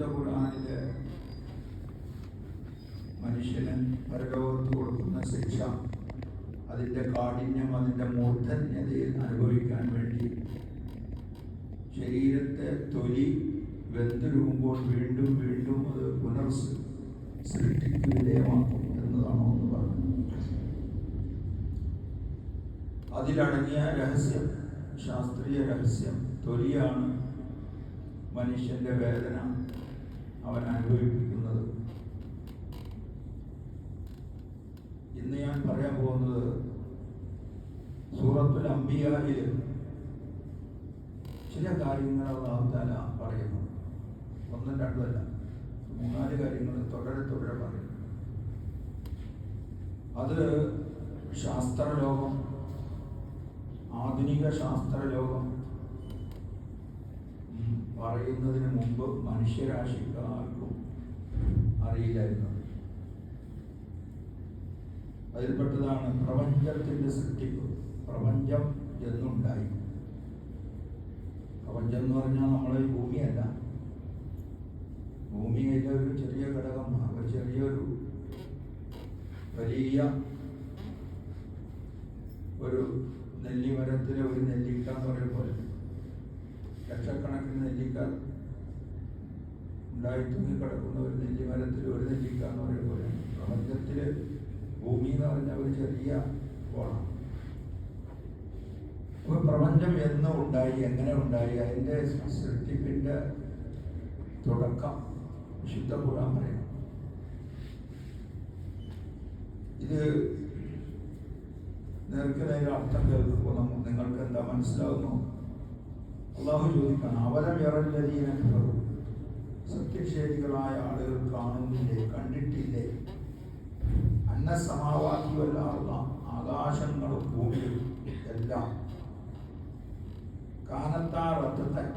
വിശുദ്ധ ഖുർആാനിൽ മനുഷ്യന് പരലോകത്ത് കൊടുക്കുന്ന ശിക്ഷ അതിന്റെ കാഠിന്യം അതിന്റെ മൂർധന്യതയിൽ അനുഭവിക്കാൻ വേണ്ടി ശരീരത്തെ തൊലി വെന്തുരുകുമ്പോൾ വീണ്ടും വീണ്ടും അത് പുനർ സൃഷ്ടിക്ക് വിധേയമാക്കും എന്നതാണോ എന്ന് പറഞ്ഞു അതിലടങ്ങിയ രഹസ്യം ശാസ്ത്രീയ രഹസ്യം തൊലിയാണ് മനുഷ്യന്റെ വേദന. അവൻ അനുഭവിപ്പിക്കുന്നത് ഇന്ന് ഞാൻ പറയാൻ പോകുന്നത് സൂറത്തുൽ അംബിയായിൽ ചില കാര്യങ്ങൾ അള്ളാഹുത്താല പറയുന്നു. ഒന്നും രണ്ടുമല്ല മൂന്നാൽ കാര്യങ്ങൾ തുടരെ തുടരെ പറയും. അത് ശാസ്ത്രലോകം ആധുനിക ശാസ്ത്രലോകം പറയുന്നതിന് മുമ്പ് മനുഷ്യരാശിക്കാർക്കും അറിയില്ലായിരുന്നു. അതിൽപ്പെട്ടതാണ് പ്രപഞ്ചത്തിന്റെ സൃഷ്ടിപ്പ്. പ്രപഞ്ചം എന്നുണ്ടായി. പ്രപഞ്ചം എന്ന് പറഞ്ഞാൽ നമ്മളെ ഭൂമിയല്ല. ഭൂമിയിലെ ഒരു ചെറിയ ഘടകമാണ് ഒരു ചെറിയൊരു വലിയ ഒരു നെല്ലിമരത്തിലെ ഒരു നെല്ലിക്ക എന്ന് പറയുമ്പോൾ ലക്ഷക്കണക്കിന് നെല്ലിക്ക ഉണ്ടായി തൂങ്ങിക്കിടക്കുന്ന ഒരു നെല്ലിമരത്തിൽ ഒരു നെല്ലിക്ക എന്ന് പറയുമ്പോൾ പോലെ പ്രപഞ്ചത്തിൽ ഭൂമി എന്ന് പറഞ്ഞ ഒരു ചെറിയ കോണം പ്രപഞ്ചം എന്ന് ഉണ്ടായി എങ്ങനെ ഉണ്ടായി? അതിന്റെ സൃഷ്ടിപ്പിന്റെ തുടക്കം വിശുദ്ധ കൂടാൻ പറയും ഇത് നേർക്ക് നേരെ അർത്ഥം കേൾക്കുമ്പോൾ നമുക്ക് നിങ്ങൾക്ക് എന്താ മനസ്സിലാവുന്നു? അള്ളാഹു ചോദിക്കണം അവരം ഇറല്ലതീന സത്യക്ഷേപികളായ ആളുകൾ കാണുന്നില്ലേ കണ്ടിട്ടില്ലേ? അന്ന സമാവാക്കിയല്ലാത്ത ആകാശങ്ങളും ഭൂമിയും എല്ലാം കാനത്താറത്തൻ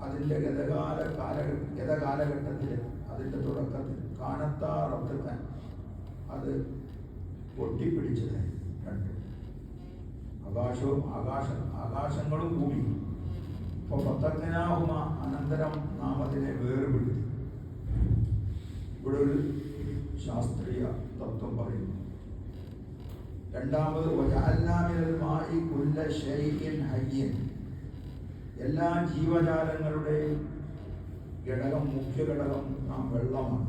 അതിന്റെ ഗതകാല കാല ഗതകാലഘട്ടത്തിൽ അതിന്റെ തുടക്കത്തിൽ കാനത്താറത്തൻ അത് പൊട്ടിപ്പിടിച്ചതായി രണ്ട് ആകാശവും ആകാശ ആകാശങ്ങളും ഭൂമിയും അപ്പോൾ പത്തജ്ഞനാവുമ അനന്തരം നാം അതിനെ വേർപെടുത്തി. ഇവിടെ ഒരു ശാസ്ത്രീയ തത്വം പറയുന്നു. രണ്ടാമത് വജഅൽനാമിനൽമായി കുല്ല ശൈക്യൻ ഹയ്യൻ. എല്ലാ ജീവജാലങ്ങളുടെയും ഘടകം മുഖ്യ ഘടകം നാം വെള്ളമാണ്.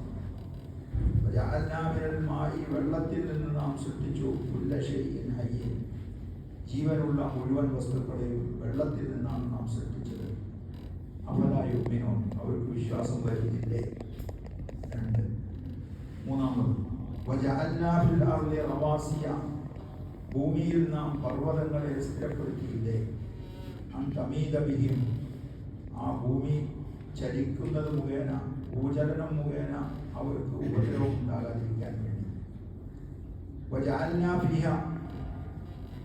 വജഅൽനാമിനൽമായി വെള്ളത്തിൽ നിന്ന് നാം സൃഷ്ടിച്ചു കുല്ല ശൈക്യൻ ഹയ്യൻ. ജീവനുള്ള മുഴുവൻ വസ്തുക്കളെയും വെള്ളത്തിൽ നിന്നാണ് നാം സൃഷ്ടിച്ചത്. അമലായുമിനോ അവർക്ക് വിശ്വാസം വരുന്നില്ലേ രണ്ട്. മൂന്നാമത് റവാസിയ. ഭൂമിയിൽ നാം പർവതങ്ങളെ സ്ഥിരപ്പെടുത്തിയില്ലേ? അന്തമീത ബിഹിം. ആ ഭൂമി ചലിക്കുന്നത് മുഖേന ഭൂചലനം മുഖേന അവർക്ക് ഉപദ്രവം ഉണ്ടാകാതിരിക്കാൻ വേണ്ടി. വജഅൽനാ ഫിഹ.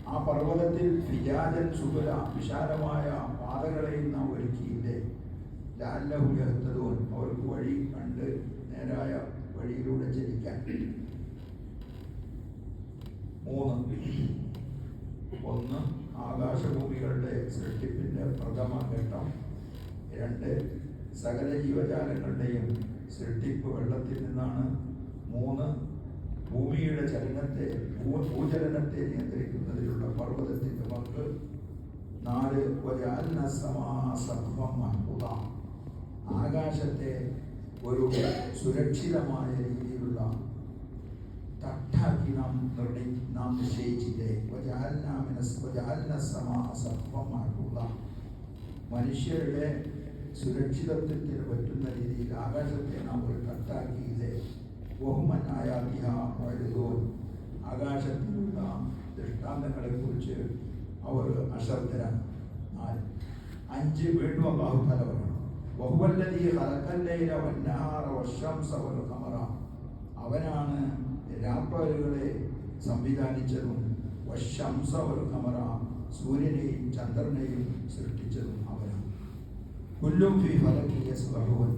ആ പർവതത്തിൽ ഫിജാജൻ സുബുല വിശാലമായ ഒരുക്കിയില്ലേ ലാല്ലഹുയഹത്തതോൻ അവർക്ക് വഴി കണ്ട് നേരായ വഴിയിലൂടെ ചലിക്കാൻ. മൂന്ന്. ഒന്ന് ആകാശഭൂമികളുടെ സൃഷ്ടിപ്പിന്റെ പ്രഥമ ഘട്ടം. രണ്ട് സകല ജീവജാലങ്ങളുടെയും സൃഷ്ടിപ്പ് വെള്ളത്തിൽ നിന്നാണ്. മൂന്ന് ഭൂമിയുടെ ചലനത്തെ ഭൂചലനത്തെ നിയന്ത്രിക്കുന്നതിലുള്ള പർവതത്തിന്റെ പങ്ക്. നാല് വജാൽന സമാസത്വം മഹ്ഫുദ. ആകാശത്തെ ഒരു സുരക്ഷിതമായ രീതിയിലുള്ള തട്ടാക്കി നാം നിർണയി നാം നിശ്ചയിച്ചില്ലേ? മഹ്ഫുദ. മനുഷ്യരുടെ സുരക്ഷിതത്വത്തിന് പറ്റുന്ന രീതിയിൽ ആകാശത്തെ നാം ഒരു തട്ടാക്കിയില്ലേ? ബഹുമനായാതിഹ വഴുതോൻ ആകാശത്തിലുള്ള ദൃഷ്ടാന്തങ്ങളെ കുറിച്ച് അവർ അശ്രദ്ധരാണ്. നാല്. അഞ്ച്. വീണ്ടും അള്ളാഹു വന്നാറ വശംസ വൽ ഖമറ. അവനാണ് രാപ്പകലുകളെ സംവിധാനിച്ചതും വശംസ വൽ കമറ സൂര്യനെയും ചന്ദ്രനെയും സൃഷ്ടിച്ചതും അവനാണ്. കുല്ലും ഫി ഫലക്കി യസ്ബഹൂൻ.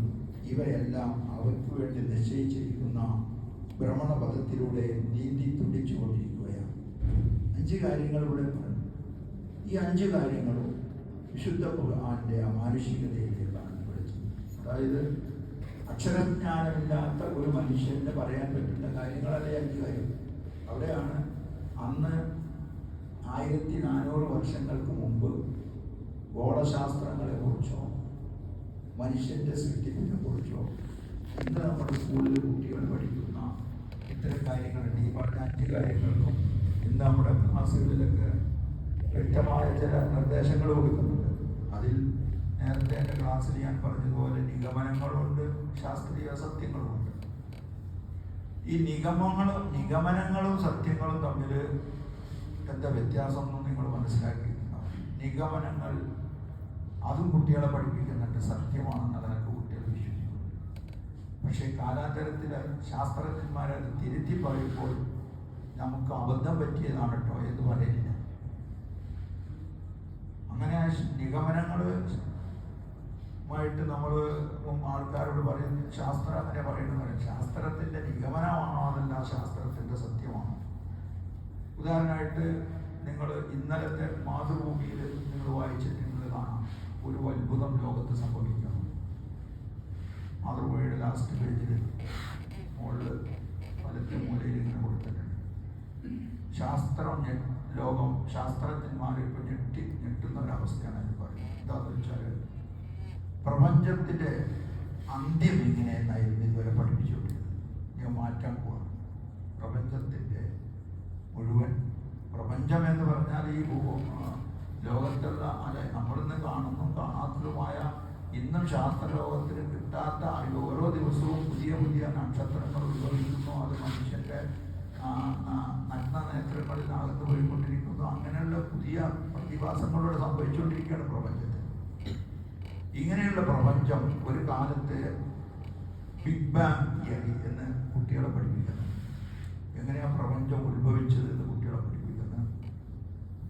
ഇവയെല്ലാം അവർക്ക് വേണ്ടി നിശ്ചയിച്ചിരിക്കുന്ന ഭ്രമണപഥത്തിലൂടെ നീന്തി തുടിച്ചുകൊണ്ടിരിക്കുകയാണ്. അഞ്ച് കാര്യങ്ങളിലൂടെ പറഞ്ഞു ഈ അഞ്ച് കാര്യങ്ങളും വിശുദ്ധ ഖുർആന്റെ ആ വിളിച്ചത് അതായത് അക്ഷരജ്ഞാനമില്ലാത്ത ഒരു മനുഷ്യന് പറയാൻ പറ്റുന്ന കാര്യങ്ങളല്ലേ അഞ്ച് അവിടെയാണ് അന്ന് ആയിരത്തി നാനൂറ് വർഷങ്ങൾക്ക് മുമ്പ് ഗോളശാസ്ത്രങ്ങളെ കുറിച്ചോ മനുഷ്യന്റെ സൃഷ്ടിപ്പിനെ കുറിച്ചോ ഇന്ന് നമ്മുടെ സ്കൂളിൽ കുട്ടികൾ പഠിക്കുന്ന ഇത്തരം കാര്യങ്ങളുണ്ട്. ഈ പറഞ്ഞ അഞ്ച് കാര്യങ്ങൾക്കും ഇന്ന് നമ്മുടെ ക്ലാസ്സുകളിലൊക്കെ വ്യക്തമായ ചില നിർദ്ദേശങ്ങൾ കൊടുക്കുന്നുണ്ട്. അതിൽ നേരത്തെ എന്റെ ക്ലാസ്സിൽ ഞാൻ പറഞ്ഞതുപോലെ നിഗമനങ്ങളുണ്ട് ശാസ്ത്രീയ സത്യങ്ങളുമുണ്ട്. ഈ നിഗമങ്ങളും നിഗമനങ്ങളും സത്യങ്ങളും തമ്മിൽ എന്താ വ്യത്യാസം എന്ന് നിങ്ങൾ മനസ്സിലാക്കി നിഗമനങ്ങൾ അതും കുട്ടികളെ പഠിപ്പിക്കുന്നുണ്ട് സത്യമാണെന്ന് അതൊക്കെ കുട്ടികൾ വിശ്വസിക്കുന്നു പക്ഷേ കാലാന്തരത്തിൽ ശാസ്ത്രജ്ഞന്മാരത് തിരുത്തി പറയുമ്പോൾ നമുക്ക് അബദ്ധം പറ്റിയതാണ് കേട്ടോ എന്ന് പറയില്ല അങ്ങനെ നിഗമനങ്ങൾ മായിട്ട് നമ്മൾ ആൾക്കാരോട് പറയുന്നു ശാസ്ത്രം അങ്ങനെ പറയുന്നത് ശാസ്ത്രത്തിന്റെ നിഗമനമാണോ അതല്ല ശാസ്ത്രത്തിന്റെ സത്യമാണോ? ഉദാഹരണമായിട്ട് നിങ്ങൾ ഇന്നലത്തെ മാതൃഭൂമിയിൽ നിങ്ങൾ വായിച്ചിട്ടുള്ളത് കാണാം ഒരു അത്ഭുതം ലോകത്ത് സംഭവിക്കണം മാതൃഭൂമിയുടെ ലാസ്റ്റ് പേജിൽ മുകളിൽ വലത്തെ മൂലയിൽ ഇങ്ങനെ കൊടുത്തിട്ടുണ്ട്. ശാസ്ത്രം ലോകം ശാസ്ത്രജ്ഞന്മാരെ ഇപ്പൊ ഞെട്ടി ഞെട്ടുന്ന ഒരവസ്ഥയാണ് എന്ന് പറയുന്നത്. എന്താണെന്ന് വെച്ചാൽ പ്രപഞ്ചത്തിന്റെ അന്ത്യം ഇങ്ങനെയെന്നായിരുന്നു ഇതുവരെ പഠിപ്പിച്ചുകൊണ്ടിരുന്നത്. ഞാൻ മാറ്റാൻ പോവാണ്. പ്രപഞ്ചത്തിന്റെ മുഴുവൻ പ്രപഞ്ചം എന്ന് പറഞ്ഞാൽ ഈ ലോകത്തുള്ള അല്ലെ നമ്മളിന്ന് കാണുന്നതും കാണാത്തതുമായ ഇന്നും ശാസ്ത്രലോകത്തിന് കിട്ടാത്ത ഓരോ ദിവസവും പുതിയ പുതിയ നക്ഷത്രങ്ങൾ ഉത്ഭവിക്കുന്നു. അത് ആ, നഗ്ന നേത്രങ്ങളിൽ അകത്ത് പോയിക്കൊണ്ടിരിക്കുന്നു. അങ്ങനെയുള്ള പുതിയ പ്രതിഭാസങ്ങളോട് സംഭവിച്ചുകൊണ്ടിരിക്കുകയാണ്. പ്രപഞ്ചത്തിൽ ഇങ്ങനെയുള്ള പ്രപഞ്ചം ഒരു കാലത്ത് ബിഗ് ബാങ് തിയറി എന്ന് കുട്ടികളെ പഠിപ്പിക്കുന്നത് എങ്ങനെയാ പ്രപഞ്ചം ഉത്ഭവിച്ചത് എന്ന് കുട്ടികളെ പഠിപ്പിക്കുന്നത്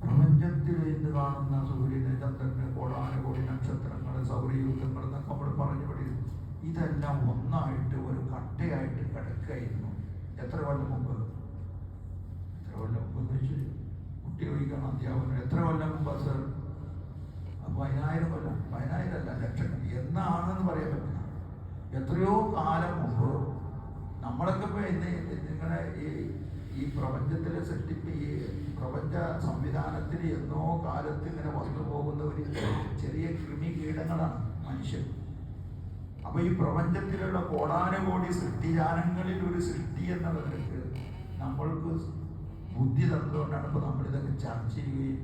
പ്രപഞ്ചത്തിൽ ഇന്ന് കാണുന്ന സൂര്യന് ചന്ദ്രന് കോടാനുകോടി നക്ഷത്രങ്ങൾ സൗരയൂഥങ്ങൾ എന്നൊക്കെ നമ്മൾ പറഞ്ഞു പഠിക്കും ഇതെല്ലാം ഒന്നായിട്ട് ഒരു കട്ടയായിട്ട് കിടക്കുകയായിരുന്നു. എത്ര കൊല്ലം മുമ്പ്? എത്ര കൊല്ലം മുമ്പ് എന്ന് കുട്ടി അധ്യാപകൻ എത്ര കൊല്ലം മുമ്പ് സർ പതിനായിരം കൊല്ലം പതിനായിരം അല്ല ലക്ഷം. എന്നാണെന്ന് പറയാൻ പറ്റില്ല. എത്രയോ കാലം മുമ്പ് നമ്മളൊക്കെ ഇപ്പൊ ഇന്ന് ഈ ഈ പ്രപഞ്ചത്തിലെ സൃഷ്ടിപ്പ് ഈ പ്രപഞ്ച സംവിധാനത്തിൽ എന്നോ കാലത്ത് ഇങ്ങനെ വന്നു പോകുന്ന ഒരു ചെറിയ കൃമി കീടങ്ങളാണ് മനുഷ്യൻ. അപ്പൊ ഈ പ്രപഞ്ചത്തിലുള്ള കോടാനുകോടി സൃഷ്ടിജാലങ്ങളിൽ ഒരു സൃഷ്ടി എന്ന നമ്മൾക്ക് ബുദ്ധി തന്നതുകൊണ്ടാണ് ഇപ്പൊ നമ്മളിതൊക്കെ ചർച്ച ചെയ്യുകയും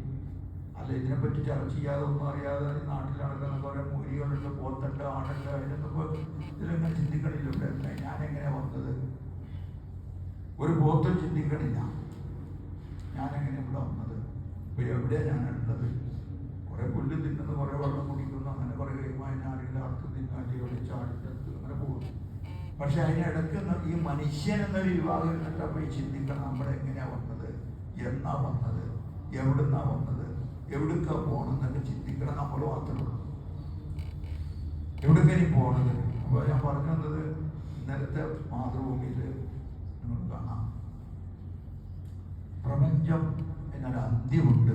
അല്ല ഇതിനെപ്പറ്റി ചർച്ച ചെയ്യാതെ ഒന്നും അറിയാതെ നാട്ടിൽ നടക്കുന്ന കുറെ മൂലികളുണ്ട് പോത്തുണ്ട് ആണുണ്ട് അതിനൊന്നും ഇതിലൊന്നും ചിന്തിക്കണില്ല ഞാൻ എങ്ങനെ വന്നത്? ഒരു പോത്തും ചിന്തിക്കണില്ല. ഞാൻ എങ്ങനെ ഇവിടെ വന്നത്? ഇപ്പൊ എവിടെയാണ് ഞാൻ ഉള്ളത് കുറെ പുല്ല് തിന്നുന്നു കുറെ വെള്ളം കുടിക്കുന്നു അങ്ങനെ കുറെ കഴിയുമ്പോൾ ആരെങ്കിലും അടുത്ത് തിന്നാറ്റി ഒളിച്ചാടിട്ട് അങ്ങനെ പോകുന്നു. പക്ഷെ അതിനിടയ്ക്ക് ഈ മനുഷ്യൻ എന്നൊരു വിഭാഗം കണ്ടപ്പോൾ ഈ ചിന്തിക്കണം നമ്മളെങ്ങനെയാ വന്നത്? എന്നാ വന്നത്? എവിടുന്നാ വന്നത്? എവിടുക്കാ എന്നെ ചിന്തിക്കണം. നമ്മൾ മാത്രമേ ഉള്ളൂ. എവിടേക്കാ ഇനി പോകണത് അപ്പോൾ ഞാൻ പറഞ്ഞു വന്നത് ഇന്നലത്തെ മാതൃഭൂമിയിൽ നിങ്ങൾ കാണാം. പ്രപഞ്ചം എന്നൊരു അന്ത്യമുണ്ട്.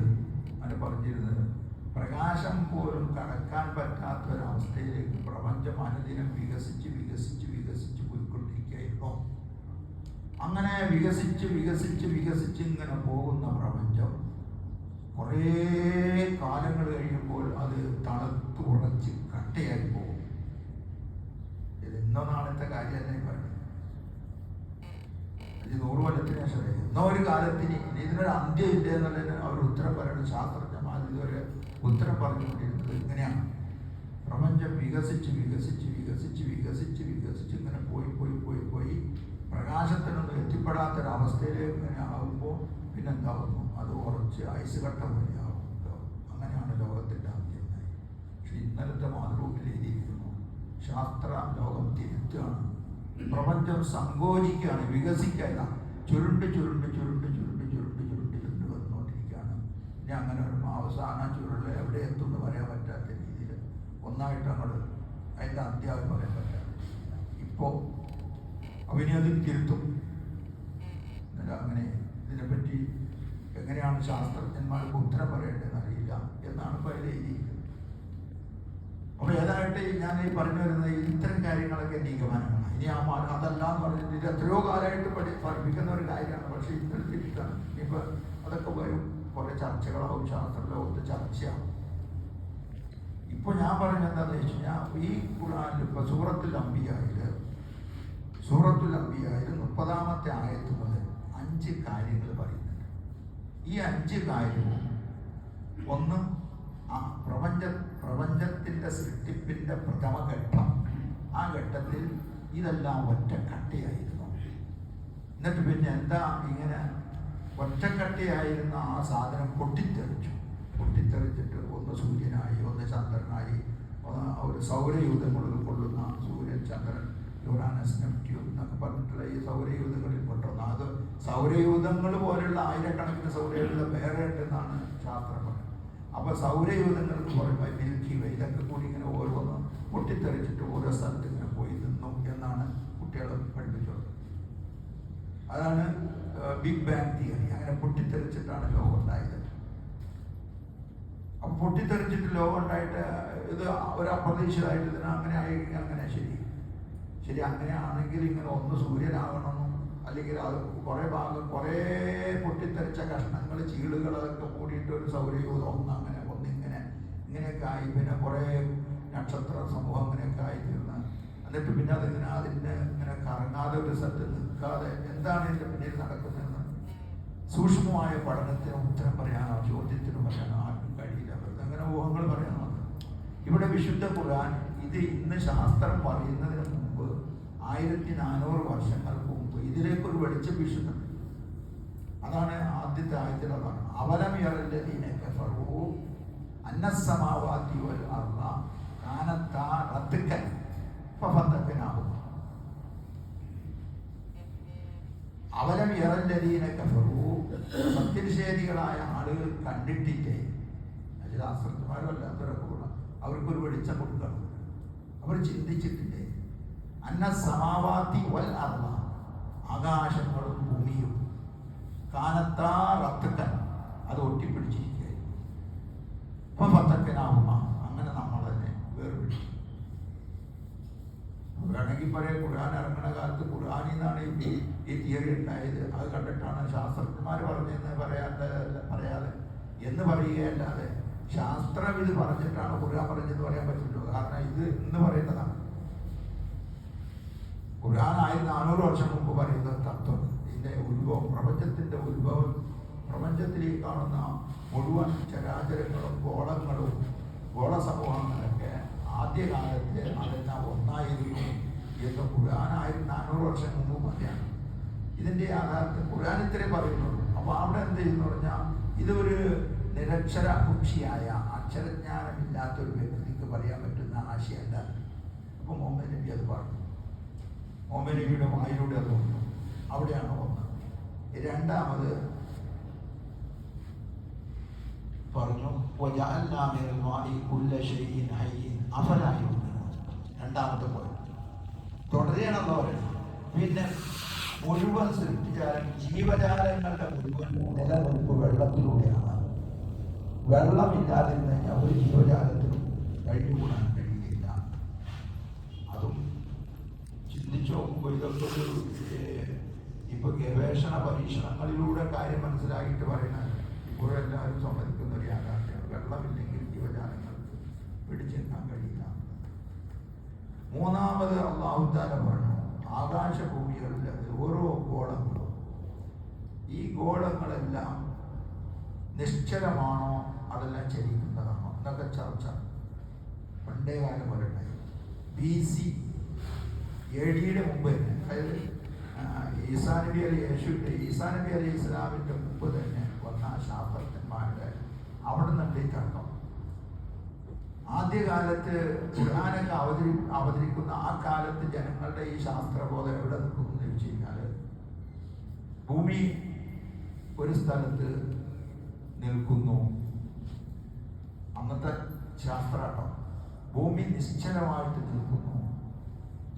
അങ്ങനെ പറഞ്ഞിരുന്നത് പ്രകാശം പോലും കടക്കാൻ പറ്റാത്ത ഒരവസ്ഥയിലേക്ക് പ്രപഞ്ചം അനുദിനം വികസിച്ച് വികസിച്ച് വികസിച്ച് പോയിക്കൊണ്ടിരിക്കുകയായിരുന്നു. അങ്ങനെ വികസിച്ച് വികസിച്ച് വികസിച്ച് ഇങ്ങനെ പോകുന്ന പ്രപഞ്ചം കുറേ കാലങ്ങൾ കഴിയുമ്പോൾ അത് തണുത്തു ഉറച്ച് കട്ടയായി പോകും. ഇത് ഇന്നോ നാളത്തെ കാര്യം തന്നെ പറയുന്നത്? ഇത് നൂറ് കൊല്ലത്തിന് ശേഷം ഒരു കാലത്തിന് ഇതിനൊരു അന്ത്യം ഇല്ല എന്നുള്ളതിന് അവർ ഉത്തരം പറയുന്നത് ശാസ്ത്രജ്ഞന്മാർ ഇതുവരെ ഉത്തരം പറഞ്ഞുകൊണ്ടിരുന്നത് ഇങ്ങനെയാണ്. പ്രപഞ്ചം വികസിച്ച് വികസിച്ച് വികസിച്ച് വികസിച്ച് വികസിച്ച് ഇങ്ങനെ പോയി പോയി പോയി പോയി പ്രകാശത്തിനൊന്നും എത്തിപ്പെടാത്തൊരവസ്ഥയിലേക്ക് ഇങ്ങനെ ആകുമ്പോൾ പിന്നെന്താവുന്നു? അത് ഉറച്ച് ഐസ് കട്ട പോലെയാവും അങ്ങനെയാണ് ലോകത്തിന്റെ ഉണ്ടായത്. പക്ഷെ ഇന്നലത്തെ മാതൃഭൂമിയിൽ ശാസ്ത്ര ലോകം തിരുത്തുകയാണ്. പ്രപഞ്ചം സങ്കോചിക്കുകയാണ് വികസിക്കുകയല്ല ചുരുണ്ട് ചുരുണ്ട് ചുരുണ്ട് ചുരുണ്ട് ചുരുണ്ട് ചുരുണ്ട് ചുരുണ്ട് വന്നുകൊണ്ടിരിക്കുകയാണ്. ഇനി അങ്ങനെ ഒരു അവസാന ചുരുൾ എവിടെ എത്തും എന്ന് പറയാൻ പറ്റാത്ത രീതിയിൽ ഒന്നായിട്ട് അങ്ങോട്ട് അതിന്റെ അത്യാവശ്യം പറയാൻ പറ്റാത്ത ഇപ്പോൾ അവനെ അതിൽ തിരുത്തും. അങ്ങനെ ഇതിനെപ്പറ്റി എങ്ങനെയാണ് ശാസ്ത്രജ്ഞന്മാർക്ക് ഉത്തരം പറയേണ്ടതെന്ന് അറിയില്ല എന്നാണ് ഇപ്പോൾ അതിൽ എഴുതിയിരിക്കുന്നത്. അപ്പൊ ഏതായിട്ട് ഞാൻ ഈ പറഞ്ഞു വരുന്നത് ഇത്തരം കാര്യങ്ങളൊക്കെ നിഗമനമാണ് ഇനി ആ മാ- അതല്ല എന്ന് പറഞ്ഞിട്ട് എത്രയോ കാലമായിട്ട് പഠി പഠിപ്പിക്കുന്ന ഒരു കാര്യമാണ്. പക്ഷേ ഇപ്പോഴത്തെ ഇഷ്ടമാണ് ഇനിയിപ്പോൾ അതൊക്കെ വരും. കുറേ ചർച്ചകളാവും. ശാസ്ത്രലോകത്ത് ചർച്ചയാവും ഇപ്പൊ ഞാൻ പറഞ്ഞത് എന്താന്ന് വെച്ച് കഴിഞ്ഞാൽ ഈ ഖുറാനിൽ ഇപ്പൊ സൂറത്തുൽ അംബിയായിൽ സൂറത്തുൽ അംബിയായിൽ മുപ്പതാമത്തെ ആയത്ത് മുതൽ അഞ്ച് കാര്യങ്ങൾ പറയുന്നുണ്ട് ഈ അഞ്ച് കാര്യവും ഒന്ന് ആ പ്രപഞ്ച പ്രപഞ്ചത്തിന്റെ സൃഷ്ടിപ്പിന്റെ പ്രഥമഘട്ടം ആ ഘട്ടത്തിൽ ഇതെല്ലാം ഒറ്റക്കട്ടയായിരുന്നു എന്നിട്ട് പിന്നെ എന്താ ഇങ്ങനെ ഒറ്റക്കട്ടയായിരുന്ന ആ സാധനം പൊട്ടിത്തെറിച്ചു. പൊട്ടിത്തെറിച്ചിട്ട് ഒന്ന് സൂര്യനായി ഒന്ന് ചന്ദ്രനായി ഒരു സൗരയൂഥങ്ങളിൽ കൊള്ളുന്ന സൂര്യൻ ചന്ദ്രൻ യുറാനസ് നെപ്റ്റ്യൂൺ എന്നൊക്കെ പറഞ്ഞിട്ടുള്ള ഈ സൗരയൂഥങ്ങളിൽ പെട്ടൊന്ന്. അത് സൗരയൂഥങ്ങൾ പോലുള്ള ആയിരക്കണക്കിന് സൗരയൂഥം വേറെ ഉണ്ടെന്നാണ് ശാസ്ത്രം പറയുന്നത്. അപ്പൊ സൗരയൂഥങ്ങൾ എന്ന് പറയുമ്പോൾ മിൽക്കി വേ ഇതൊക്കെ കൂടി ഇങ്ങനെ ഓരോന്ന് പൊട്ടിത്തെറിച്ചിട്ട് ഓരോ സ്ഥലത്ത് ഇങ്ങനെ പോയി നിന്നു എന്നാണ് കുട്ടികളെ പഠിപ്പിച്ചത്. അതാണ് ബിഗ് ബാങ് തിയറി. അങ്ങനെ പൊട്ടിത്തെറിച്ചിട്ടാണ് ലോകം ഉണ്ടായത്. അപ്പൊ പൊട്ടിത്തെറിച്ചിട്ട് ലോകം ഉണ്ടായിട്ട് ഇത് ഒരു അപ്രതീക്ഷിതമായിട്ട് ഇതിന് അങ്ങനെ ആയി അങ്ങനെ ശരി. ശരി അങ്ങനെയാണെങ്കിൽ ഇങ്ങനെ ഒന്ന് സൂര്യനാകണമെന്നും അല്ലെങ്കിൽ അത് കുറെ ഭാഗം കുറേ പൊട്ടിത്തെറിച്ച കഷ്ണങ്ങൾ ചീളുകൾ അതൊക്കെ കൂടിയിട്ട് ഒരു സൗരയൂഥം ഒന്ന് അങ്ങനെ ഒന്നിങ്ങനെ ഇങ്ങനെയൊക്കെ ആയി പിന്നെ കുറേ നക്ഷത്ര സമൂഹം അങ്ങനെയൊക്കെ ആയിത്തീർന്ന്. എന്നിട്ട് പിന്നെ അതിങ്ങനെ അതിന്റെ ഇങ്ങനെ കറങ്ങാതെ ഒരു സ്ഥലത്ത് നിൽക്കാതെ എന്താണ് ഇതിന്റെ പിന്നിൽ നടക്കുന്നതെന്ന് സൂക്ഷ്മമായ പഠനത്തിന് ഉത്തരം പറയാനോ ചോദ്യത്തിന് പറയാനോ ആർക്കും കഴിയില്ല. വെറുതെ അങ്ങനെ ഊഹങ്ങൾ മാത്രം ഇവിടെ വിശുദ്ധ ഖുർആൻ ഇത് ഇന്ന് ശാസ്ത്രം പറയുന്നതിന് ആയിരത്തി നാനൂറ് വർഷങ്ങൾക്ക് മുമ്പ് ഇതിലേക്കൊരു വെളിച്ചം വീശുന്നുണ്ട്. അതാണ് ആദ്യത്തെ ആയത്തിൽ അതാണ് അന്നസമാവാത്തി അർള കാനത്താ റത്തുക്കൻ ഫഫത്തക്കനാകും അവലം ഇറല്ലതീനൊക്കെ ഫറൂ സത്യനിഷേധികളായ ആളുകൾ കണ്ടിട്ടില്ലേ? ശാസ്ത്രജ്ഞന്മാരോ അല്ലാത്തവരൊക്കെ കൂടെ അവർക്കൊരു വെളിച്ചം കൊടുക്കണം. അവർ ചിന്തിച്ചിട്ടില്ലേ? അന്ന വൽ അർവ. ആകാശങ്ങളും ഭൂമിയും. കാനത്താ റത്തുക്കൻ. അത് ഒട്ടിപ്പിടിച്ചിരിക്കുകയായിരുന്നു. അങ്ങനെ നമ്മൾ തന്നെ വേർപിടിച്ചു. വേണമെങ്കിൽ പറയാം ഖുർആൻ ഇറങ്ങുന്ന കാലത്ത് ഖുർആനിൽ നിന്നാണ് ഈ ഈ തിയറി ഉണ്ടായത്. അത് കണ്ടിട്ടാണ് ശാസ്ത്രജ്ഞന്മാർ പറഞ്ഞതെന്ന് പറയാതെ പറയാതെ എന്ന് പറയുകയല്ലാതെ ശാസ്ത്രം ഇത് പറഞ്ഞിട്ടാണ് ഖുർആൻ പറഞ്ഞെന്ന് പറയാൻ പറ്റില്ല കാരണം ഇത് എന്ന് പറയുന്നതാണ്. ഖുർആൻ ആയിരത്തി നാനൂറ് വർഷം മുമ്പ് പറയുന്ന തത്വം. ഇതിന്റെ ഉത്ഭവം പ്രപഞ്ചത്തിന്റെ ഉത്ഭവം പ്രപഞ്ചത്തിൽ കാണുന്ന മുഴുവൻ ചരാചരങ്ങളും ഗോളങ്ങളും ഗോള സമൂഹങ്ങളൊക്കെ ആദ്യകാലത്ത് അതെല്ലാം ഒന്നായിരുന്നു എന്ന് ഖുർആൻ നാനൂറ് വർഷം മുമ്പ് പറയാണ് ഇതിന്റെ ആധാരത്തിൽ ഖുർആൻ ഇത്രയും പറയുന്നുള്ളൂ. അപ്പൊ അവിടെ എന്ത് ചെയ്യുന്നു പറഞ്ഞാൽ ഇതൊരു നിരക്ഷര കുക്ഷിയായ അക്ഷരജ്ഞാനമില്ലാത്ത ഒരു വ്യക്തിക്ക് പറയാൻ പറ്റുന്ന ആശയമല്ല അപ്പൊ മുഹമ്മദ് നബി അത് പറഞ്ഞു. നബിയുടെ വായിലൂടെ അത് വന്നു. അവിടെയാണ് വന്നത്. രണ്ടാമത് പറഞ്ഞു "വജഅൽനാ മിനൽ മാഇ കുല്ല ശൈഇൻ ഹയ്യിൻ രണ്ടാമത്തെ പോയിന്റ് തുടരുകയാണെന്ന് പറയുന്നത് പിന്നെ മുഴുവൻ സൃഷ്ടിച്ചാലും ജീവജാലങ്ങളുടെ മുഴുവൻ നിലനിൽപ്പ് വെള്ളത്തിലൂടെയാണ്. വെള്ളമില്ലാതിരുന്ന ഒരു ജീവജാലത്തിനും കഴിഞ്ഞുകൂടാൻ ചിന്തിച്ചു ഏഹ്, ഇപ്പൊ ഗവേഷണ പരീക്ഷണങ്ങളിലൂടെ കാര്യം മനസ്സിലാക്കിയിട്ട് പറയുന്ന ഇപ്പോഴെല്ലാവരും സമ്മതിക്കുന്ന ഒരു യാഥാർത്ഥ്യമാണ്. വെള്ളമില്ലെങ്കിൽ ജീവജാലങ്ങൾക്ക് പിടിച്ചെത്താൻ കഴിയില്ല. മൂന്നാമത് അള്ളാഹുദാല പറഞ്ഞു ആകാശഭൂമികളിലെ ഓരോ ഗോളങ്ങളും ഈ ഗോളങ്ങളെല്ലാം നിശ്ചലമാണോ അതെല്ലാം ചലിക്കുന്നതാണോ? എന്നൊക്കെ ചർച്ച പണ്ടേ കാലം പോലെ ഉണ്ടായി ബി സി എ ഡിയുടെ മുമ്പ് അതായത് ഈസാ നബി അലി യേശുവിന്റെ ഈസാ നബി അലി ഇസ്ലാമിന്റെ മുമ്പ് തന്നെ വന്ന ശാസ്ത്രജ്ഞന്മാരുടെ അവിടെ നിന്നുണ്ട് ഈ തർക്കം ആദ്യകാലത്ത് ഖുർആാനൊക്കെ അവതരി അവതരിക്കുന്ന ആ കാലത്ത് ജനങ്ങളുടെ ഈ ശാസ്ത്രബോധം എവിടെ നിൽക്കുന്നു എന്ന് ചോദിച്ചു കഴിഞ്ഞാൽ ഭൂമി ഒരു സ്ഥലത്ത് നിൽക്കുന്നു. അന്നത്തെ ശാസ്ത്രാട്ടം ഭൂമി നിശ്ചലമായിട്ട് നിൽക്കുന്നു.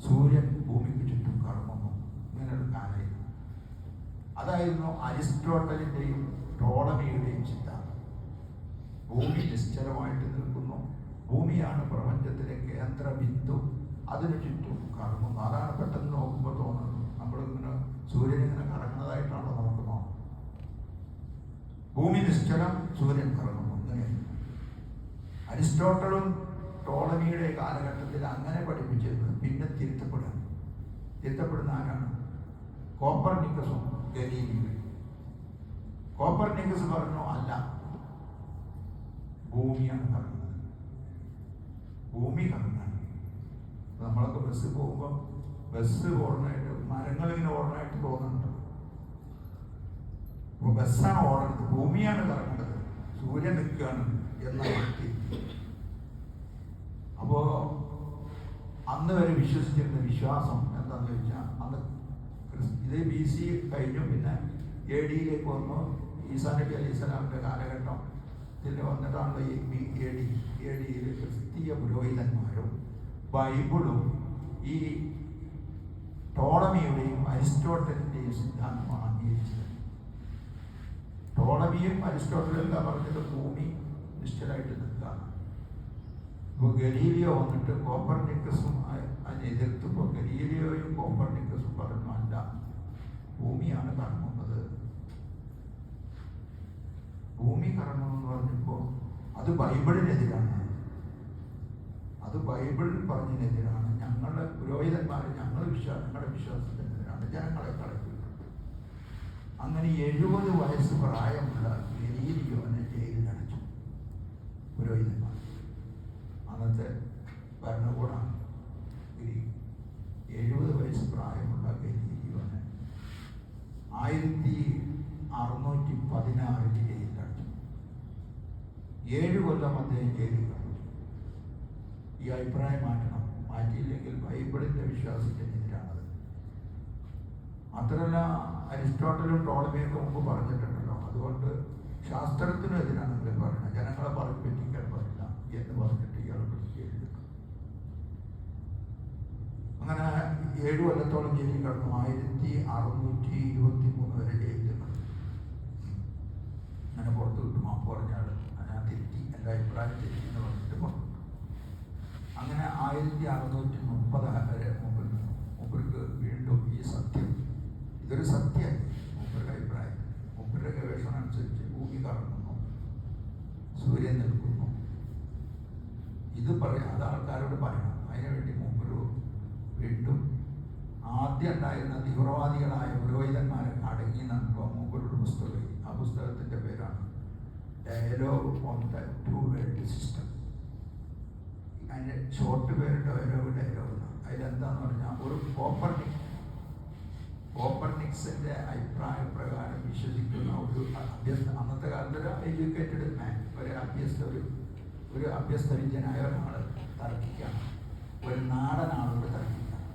സൂര്യൻ ഭൂമിക്ക് ചുറ്റും കറങ്ങുന്നു. ഇങ്ങനൊരു കാലമായിരുന്നു അതായിരുന്നു അരിസ്റ്റോട്ടലിന്റെയും ടോളമിയുടെയും ചിന്ത. ഭൂമി നിശ്ചലമായിട്ട് നിൽക്കുന്നു. ഭൂമിയാണ് പ്രപഞ്ചത്തിലെ കേന്ദ്ര ബിന്ദു അതിനു ചുറ്റും കറങ്ങുന്നു. അതാണ് പെട്ടെന്ന് നോക്കുമ്പോൾ തോന്നുന്നത്. നമ്മളിങ്ങനെ സൂര്യൻ ഇങ്ങനെ കറങ്ങുന്നതായിട്ടാണോ നമുക്ക് തോന്നുന്നത് ഭൂമി നിശ്ചലം സൂര്യൻ കറങ്ങുന്നു. അങ്ങനെ അരിസ്റ്റോട്ടലും ടോളമിയുടെ കാലഘട്ടത്തിൽ അങ്ങനെ പഠിപ്പിച്ചിരുന്നത് പിന്നെ തിരുത്തപ്പെടുക തിരുത്തപ്പെടുന്ന ആരാണ്? കോപ്പർ നിക്കസും ഗലീലിയും കോപ്പർ നിക്കസ് പറഞ്ഞു അല്ല. ഭൂമിയാണ് കറങ്ങുന്നത്. ഭൂമി കറങ്ങാണ് നമ്മളൊക്കെ ബസ് പോകുമ്പോൾ ബസ് ഓടണമായിട്ട് മരങ്ങൾ ഇങ്ങനെ ഓടണമായിട്ട് തോന്നുന്നുണ്ട്. ബസ്സാണ് ഓടേണ്ടത് ഭൂമിയാണ് കറങ്ങേണ്ടത്. സൂര്യൻ നിൽക്കുകയാണ് എന്നാൽ അപ്പോ അന്ന് വരെ വിശ്വസിച്ചിരുന്ന വിശ്വാസം എന്താണെന്ന് ചോദിച്ചാൽ അന്ന് ഇത് ബി സി കഴിഞ്ഞു പിന്നെ എ ഡിയിലേക്ക് വന്നു. ഈസാ നബി ഇസ്ലാമിന്റെ കാലഘട്ടം ഇതിൽ വന്നിട്ടാണല്ലോ ഈ ബി ക്രിസ്തീയ പുരോഹിതന്മാരും ബൈബിളും ഈ ടോളമിയുടെയും അരിസ്റ്റോട്ടലിന്റെയും സിദ്ധാന്തമാണ് അംഗീകരിച്ചത്. ടോളമിയും അരിസ്റ്റോട്ടലും പറഞ്ഞിട്ട് ഭൂമി നിശ്ചലമായിട്ട് നിൽക്കുകയാണ്. ഇപ്പോൾ ഗലീലിയോ വന്നിട്ട് അതിനെ എതിർത്തപ്പോൾ ഗലീലിയോയും കോപ്പർനിക്കസും പറഞ്ഞു അല്ല ഭൂമിയാണ് കറങ്ങുന്നത്. ഭൂമി കറങ്ങുന്നു എന്ന് പറഞ്ഞപ്പോൾ അത് ബൈബിളിനെതിരാണ്. അത് ബൈബിളിൽ പറഞ്ഞതിനെതിരാണ്. ഞങ്ങളുടെ പുരോഹിതന്മാർ ഞങ്ങൾ വിശ്വാസം ഞങ്ങളുടെ വിശ്വാസത്തിനെതിരാണ്. ജനങ്ങളെ കളക്കി അങ്ങനെ എഴുപത് വയസ്സ് പ്രായമുള്ള ഗലീലിയോനെ ജയിലിലടച്ചു പുരോഹിതന്മാർ അന്നത്തെ ഭരണകൂടമാണ് ഗ്രീക്ക് എഴുപത് വയസ്സ് പ്രായമുള്ള ഗലീലിയോനെ ആയിരത്തി അറുന്നൂറ്റി പതിനാറിൽ ജയിലിലടച്ചു ഏഴ് കൊല്ലം അദ്ദേഹം കിടന്നു ഈ അഭിപ്രായം മാറ്റണം. മാറ്റിയില്ലെങ്കിൽ ബൈബിളിന്റെ വിശ്വാസത്തിനെതിരാണത്. മാത്രമല്ല അരിസ്റ്റോട്ടലും ടോളമിയൊക്കെ മുമ്പ് പറഞ്ഞിട്ടുണ്ടല്ലോ. അതുകൊണ്ട് ശാസ്ത്രത്തിനും എതിരാണ് ഇവർ പറയുന്നത്. ജനങ്ങളെ പറഞ്ഞു പറ്റിക്കാൻ പറ്റില്ല എന്ന് പറഞ്ഞിട്ട് ഇയാൾ പിടിച്ചെഴുതും അങ്ങനെ ഏഴു കൊല്ലത്തോളം ജയിലിൽ കിടന്നു. ആയിരത്തി അറുന്നൂറ്റി ഇരുപത്തി മൂന്ന് വരെ ജയിലിൽ അങ്ങനെ പുറത്ത് വിട്ടു. മാപ്പ് പറഞ്ഞാൽ ഞാൻ തെറ്റി എന്റെ അഭിപ്രായം തെറ്റി എന്ന് പറഞ്ഞിട്ട് പുറത്തു അങ്ങനെ ആയിരത്തി അറുന്നൂറ്റി മുപ്പത് വരെ മുമ്പിൽ നിന്നു മുമ്പിലേക്ക് വീണ്ടും ഈ സത്യം ഇതൊരു സത്യം മുമ്പിന്റെ അഭിപ്രായം. മുമ്പിന്റെ ഗവേഷണം അനുസരിച്ച് ഭൂമി കറങ്ങുന്നു സൂര്യൻ നിൽക്കുന്നു. ഇത് പറയാം അത് ആൾക്കാരോട് പറയണം. അതിനുവേണ്ടി മുമ്പിൽ വീണ്ടും ആദ്യം ഉണ്ടായിരുന്ന തീവ്രവാദികളായ പുരോഹിതന്മാരെ അടങ്ങി നടക്കുമ്പോൾ മുമ്പിലുള്ള പുസ്തകം ആ പുസ്തകത്തിന്റെ പേരാണ് dialogue on the two world system അതിന്റെ ഷോർട്ട് പേര് ഡയലോഗ് ഡയലോഗ് എന്നാണ്. അതിലെന്താന്ന് പറഞ്ഞാൽ ഒരു കോപ്പർണിക് കോപ്പർനിക്സിന്റെ അഭിപ്രായ പ്രകാരം വിശ്വസിക്കുന്ന ഒരു അഭ്യസ്ത അന്നത്തെ കാലത്ത് ഒരു എഡ്യൂക്കേറ്റഡ് മാൻ ഒരു അഭ്യസ്ത ഒരു ഒരു അഭ്യസ്ത വിജ്ഞനായ ഒരാൾ തർക്കിക്കുകയാണ് ഒരു നാടനാളോട് തർക്കിക്കുകയാണ്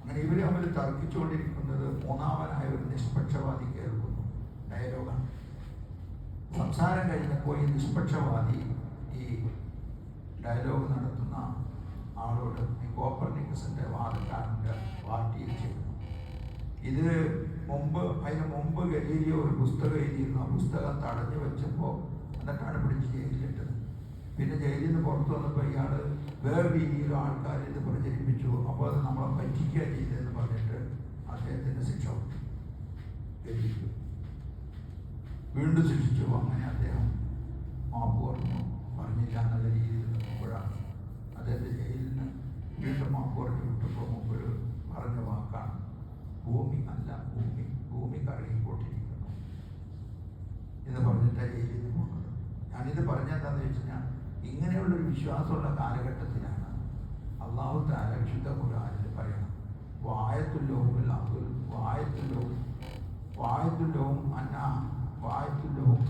അങ്ങനെ ഇവർ അവർ തർക്കിച്ചുകൊണ്ടിരിക്കുന്നത് മൂന്നാമനായ ഒരു നിഷ്പക്ഷവാദി കേൾക്കുന്നു. ഡയലോഗാണ് സംസാരം കഴിഞ്ഞപ്പോൾ ഈ നിഷ്പക്ഷവാദി ഈ ഡയലോഗ് നടത്തുന്ന ആളോട് ഈ കോപ്പർനിക്കസിന്റെ വാദക്കാരന്റെ പാർട്ടിയിൽ ചേരുന്നു ഇത് മുമ്പ് അതിന് മുമ്പ് ഗലീലിയോ ഒരു പുസ്തകം എഴുതിയിരുന്നു. ആ പുസ്തകം തടഞ്ഞു വെച്ചപ്പോൾ എന്നിട്ടാണ് പിടിച്ച് ജയിലിലിട്ടത് പിന്നെ ജയിലിൽ നിന്ന് പുറത്തു വന്നപ്പോൾ ഇയാൾ വേറെ രീതിയിലും ആൾക്കാർ ഇത് പ്രചരിപ്പിച്ചു. അപ്പോൾ അത് നമ്മളെ പറ്റിക്കുക ചെയ്തതെന്ന് പറഞ്ഞിട്ട് അദ്ദേഹത്തിന് ശിക്ഷ കൊടുത്തു ഗലീലിയോ വീണ്ടും ശിക്ഷിച്ചു അങ്ങനെ അദ്ദേഹം മാപ്പ് പറഞ്ഞു. പറഞ്ഞില്ല എന്നുള്ള രീതിയിൽ നിൽക്കുമ്പോഴാണ് അദ്ദേഹത്തെ ജയിലിൽ നിന്ന് വീണ്ടും മാപ്പ് പറഞ്ഞു വിട്ടപ്പോൾ മുമ്പൊരു പറഞ്ഞ വാക്കാണ് ഭൂമി അല്ല ഭൂമി. ഭൂമി കറങ്ങിക്കൊണ്ടിരിക്കുന്നു എന്ന് പറഞ്ഞിട്ട് ജയിലിൽ നിന്ന് പോകുന്നത്. ഞാനിത് പറഞ്ഞെന്താന്ന് വെച്ച് കഴിഞ്ഞാൽ ഇങ്ങനെയുള്ളൊരു വിശ്വാസമുള്ള കാലഘട്ടത്തിലാണ് അള്ളാഹു താല വിശുദ്ധ പറയണം. വായത്തുല്ലവും അബ്ദുൽ وأعد لهم.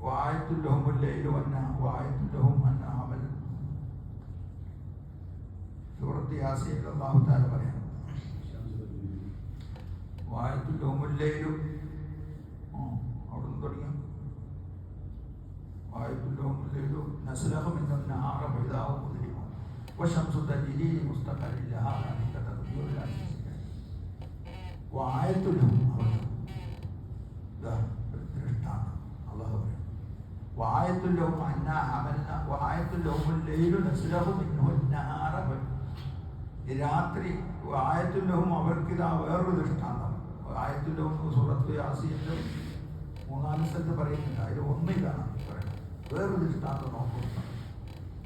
وأعد لهم الليل والنهار وأعد لهم أن أعمل سورة ياسين الله تعالى بريان وأعد لهم الليل. أرن دريان وأعد لهم الليل. نسلخ من النهار بيضاء مظلم والشمس تجري لمستقر لها ذلك تقدير العزيز. വായത്തുലഹും ദൃഷ്ടാന്തം അള്ളാഹു പറയും രാത്രി ആയത്തുൽ ലഹും അവർക്കിതാ വേറൊരു ദൃഷ്ടാന്തം. ആയത്തുൽ സുഹൃത്ത് യാസീന്റെ മൂന്നാൽ സ്ഥലത്ത് പറയുന്നില്ല അതിൽ ഒന്നിലാണ് വേറൊരു ദൃഷ്ടാന്തം നോക്കുന്നത്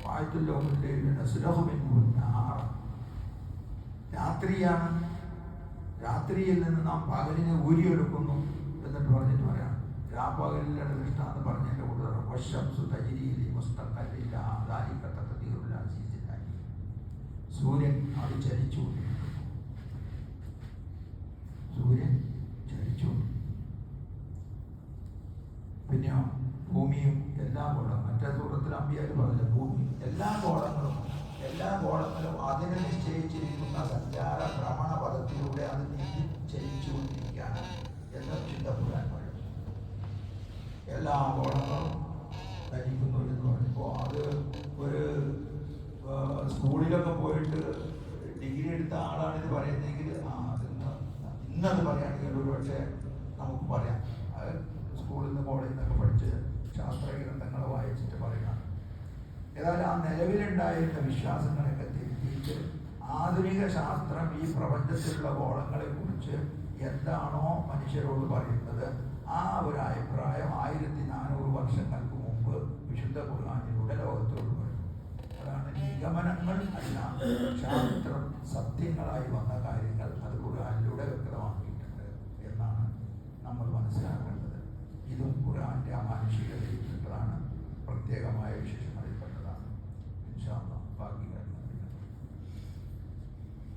ആയത്തുൽ ലഹും ലൈലു നസ്ലഹു മിൻഹു നാറ രാത്രിയാണ് രാത്രിയിൽ നിന്ന് നാം പകലിനെ ഊരിയെടുക്കുന്നു എന്നിട്ട് പറഞ്ഞിട്ട് പറയാം രാപ്പകലിലെ ദൃഷ്ടാന്തം പറഞ്ഞതിന്റെ കൂടെ വശംസു തജിരിയിലെ മുസ്തക്കല്ലില്ല തഖദീറുൽ അസീസിൽ അലീം. സൂര്യൻ അത് ചലിച്ചുകൊണ്ടിരിക്കുന്നു സൂര്യൻ ചലിച്ചു പിന്നെയോ ഭൂമിയും എല്ലാ ഗോളം മറ്റേ സൂറത്തിൽ അമ്പിയാൽ പറഞ്ഞ ഭൂമി എല്ലാ ഗോളങ്ങളും എല്ലാ ഗോളങ്ങളും അതിനെ നിശ്ചയിച്ചിരിക്കുന്ന സഞ്ചാര എല്ലാ ഗോളങ്ങളും ധരിക്കുന്നു എന്ന് പറഞ്ഞപ്പോൾ അത് ഒരു സ്കൂളിലൊക്കെ പോയിട്ട് ഡിഗ്രി എടുത്ത ആളാണ് ഇത് പറയുന്നതെങ്കിൽ ഇന്നത് പറയുകയാണെങ്കിൽ ഒരു പക്ഷേ നമുക്ക് പറയാം. അത് സ്കൂളിൽ നിന്ന് കോളേജിൽ നിന്നൊക്കെ പഠിച്ച് ശാസ്ത്ര ഗ്രന്ഥങ്ങൾ വായിച്ചിട്ട് പറയുക ഏതായാലും ആ നിലവിലുണ്ടായിരുന്ന വിശ്വാസങ്ങളൊക്കെ തിരുത്തിയിട്ട് ആധുനിക ശാസ്ത്രം ഈ പ്രപഞ്ചത്തിലുള്ള ഗോളങ്ങളെ കുറിച്ച് എന്താണോ മനുഷ്യരോട് പറയുന്നത് ആ ഒരു അഭിപ്രായം ആയിരത്തി നാനൂറ് വർഷങ്ങൾക്ക് മുമ്പ് വിശുദ്ധ ഖുർആാനിലൂടെ ലോകത്തോട് പറയും അതാണ് നിഗമനങ്ങൾ അല്ല ശാസ്ത്രം സത്യങ്ങളായി വന്ന കാര്യങ്ങൾ അത് ഖുർആാനിലൂടെ വ്യക്തമാക്കിയിട്ടുണ്ട് എന്നാണ് നമ്മൾ മനസ്സിലാക്കേണ്ടത് ഇതും ഖുർആന്റെ അമാനുഷിക ചരിത്രങ്ങളാണ് പ്രത്യേകമായ വിശേഷങ്ങളിൽപ്പെട്ടതാണ് ഇൻഷാ അല്ലാഹ് ബാക്കി കാര്യങ്ങൾ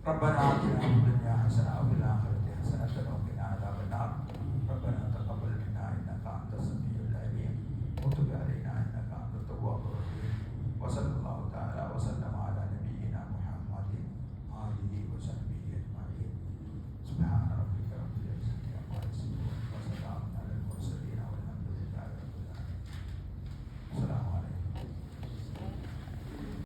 ربنا آتنا في الدنيا حسنة وفي الآخرة حسنة وقنا عذاب النار ربنا